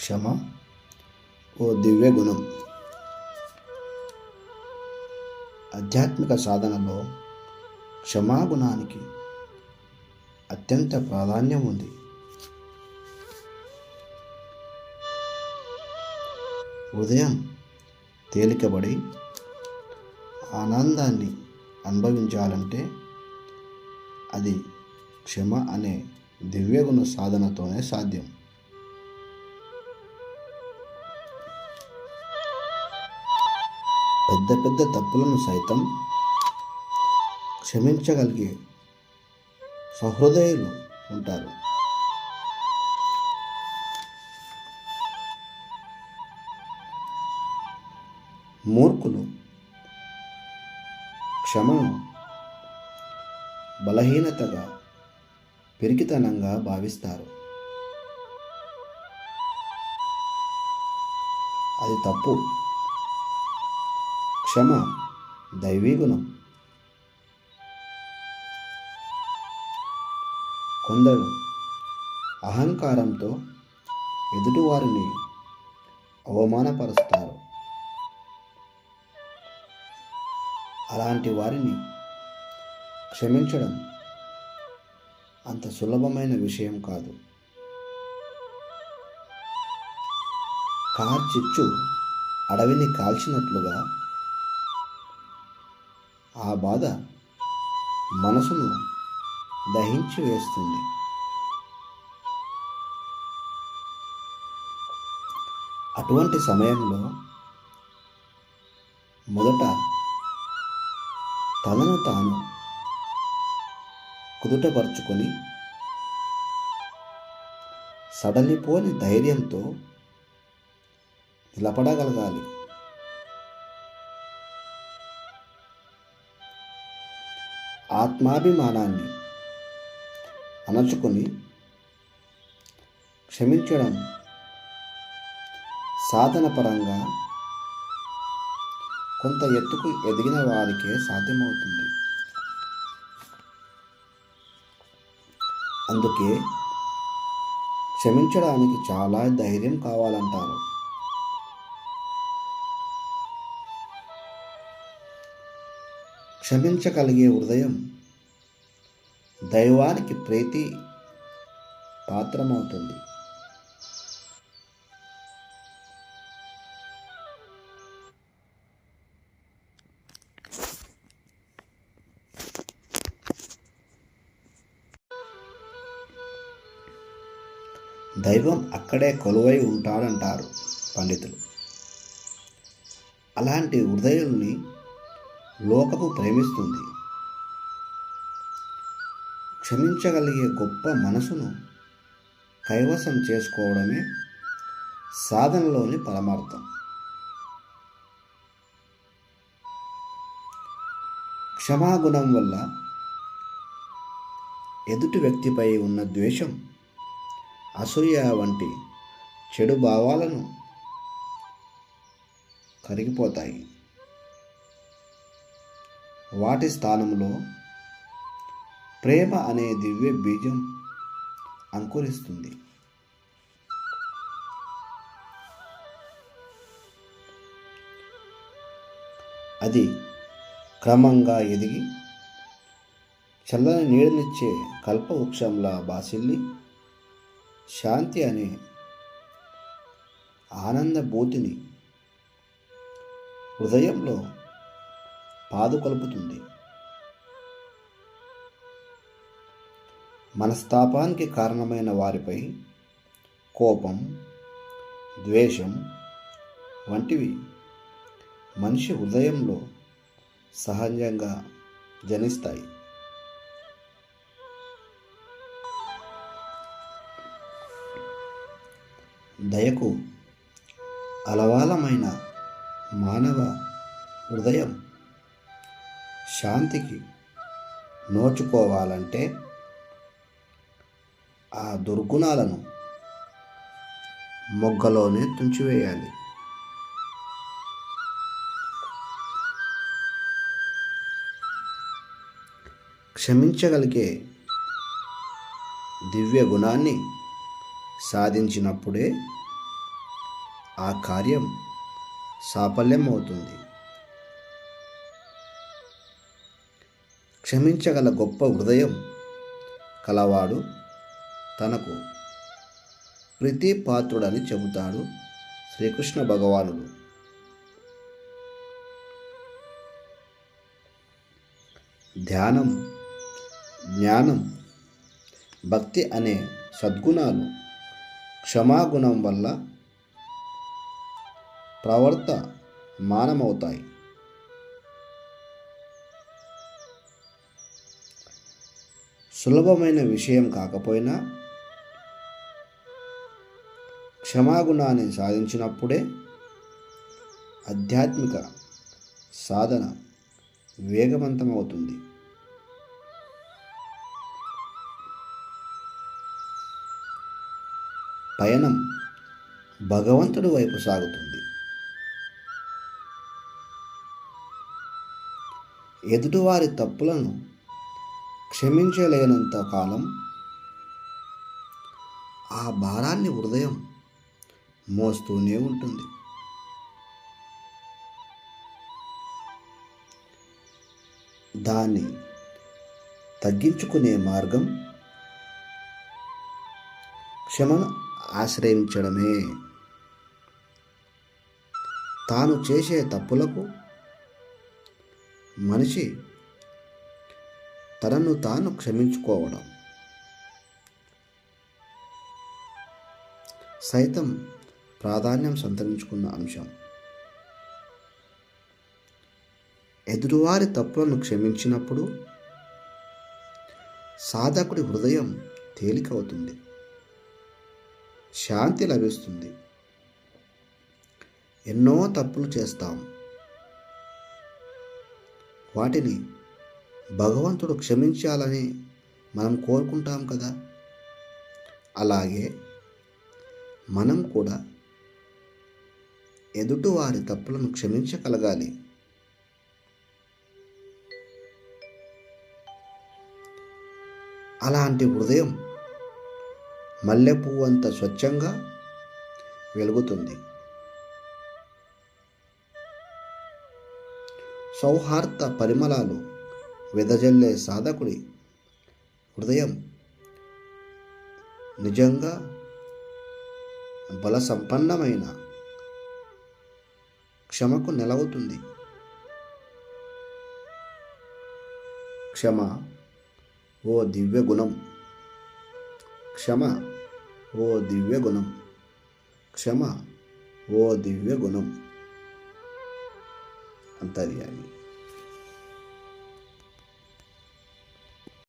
క్షమ ఓ దివ్య గుణం. ఆధ్యాత్మిక సాధనలో క్షమాగుణానికి అత్యంత ప్రాధాన్యం ఉంది. ఉదయం తేలికబడి ఆనందాన్ని అనుభవించాలంటే అది క్షమ అనే దివ్యగుణ సాధనతోనే సాధ్యం. పెద్ద పెద్ద తప్పులను సైతం క్షమించగలిగే సహృదయులు ఉంటారు. మూర్ఖులు క్షమను బలహీనతగా పెరిగితనంగా భావిస్తారు. అది తప్పు. క్షమ దైవీ గుణం కొందరు అహంకారంతో ఎదుటివారిని అవమానపరుస్తారు. అలాంటి వారిని క్షమించడం అంత సులభమైన విషయం కాదు. కార్చిచ్చు అడవిని కాల్చినట్లుగా ఆ బాధ మనసును దహించి వేస్తుంది. అటువంటి సమయంలో మొదట తనను తాను కుదుటపరుచుకొని సడలిపోని ధైర్యంతో నిలబడగలగాలి. ఆత్మాభిమానాన్ని అణచుకొని క్షమించడం సాధన పరంగా కొంత ఎత్తుకు ఎదిగిన వారికే సాధ్యమవుతుంది. అందుకే క్షమించడానికి చాలా ధైర్యం కావాలంటారు. క్షమించగలిగే హృదయం దైవానికి ప్రీతి పాత్రమవుతుంది. దైవం అక్కడే కొలువై ఉంటాడంటారు పండితులు. అలాంటి హృదయుల్ని లోకపు ప్రేమిస్తుంది. క్షమించగలిగే గొప్ప మనసును కైవసం చేసుకోవడమే సాధనలోని పరమార్థం. క్షమాగుణం వల్ల ఎదుటి వ్యక్తిపై ఉన్న ద్వేషం అసూయ వంటి చెడు భావాలను కరిగిపోతాయి. వాటి స్థానంలో ప్రేమ అనే దివ్య బీజం అంకురిస్తుంది. అది క్రమంగా ఎదిగి చల్లని నీడనిచ్చే కల్పవృక్షంలా బాసిల్లి శాంతి అనే ఆనందభూతిని హృదయంలో పాదుకొలుపుతుంది మనస్తాపానికి కారణమైన వారిపై కోపం ద్వేషం వంటివి మనిషి హృదయంలో సహజంగా జనిస్తాయి. దయకు అలవాలమైన మానవ హృదయం శాంతికి నోచుకోవాలంటే ఆ దుర్గుణాలను మొగ్గలోనే తుంచివేయాలి. క్షమించగలిగే దివ్య గుణాన్ని సాధించినప్పుడే ఆ కార్యం సాఫల్యం అవుతుంది క్షమించగల గొప్ప హృదయం కలవాడు తనకు ప్రీతి పాత్రుడని చెబుతాడు శ్రీకృష్ణ భగవానుడు. ధ్యానం జ్ఞానం భక్తి అనే సద్గుణాలు క్షమాగుణం వల్ల ప్రవర్త మానమవుతాయి. సులభమైన విషయం కాకపోయినా క్షమాగుణాన్ని సాధించినప్పుడే ఆధ్యాత్మిక సాధన వేగవంతమవుతుంది. పయనం భగవంతుడి వైపు సాగుతుంది. ఎదుటివారి తప్పులను క్షమించలేనంత కాలం ఆ భారాన్ని హృదయం మోస్తూనే ఉంటుంది. దాన్ని తగ్గించుకునే మార్గం క్షమను ఆశ్రయించడమే. తాను చేసే తప్పులకు మనిషి తనను తాను క్షమించుకోవడం. సైతం ప్రాధాన్యం సంతరించుకున్న అంశం. ఎదురువారి తప్పులను క్షమించినప్పుడు సాధకుడి హృదయం తేలికవుతుంది. శాంతి లభిస్తుంది. ఎన్నో తప్పులు చేస్తాం. వాటిని భగవంతుడు క్షమించాలని మనం కోరుకుంటాం కదా? అలాగే మనం కూడా ఎదుటివారి తప్పులను క్షమించగలగాలి. అలాంటి హృదయం మల్లెపువ్వు అంత స్వచ్ఛంగా వెలుగుతుంది. సౌహార్ద పరిమళాలు వెదజల్లే సాధకుడి హృదయం నిజంగా బల సంపన్నమైన క్షమకు నెలవుతుంది. క్షమ ఓ దివ్య గుణం క్షమ ఓ దివ్య గుణం క్షమ ఓ దివ్య గుణం అంతర్యామి.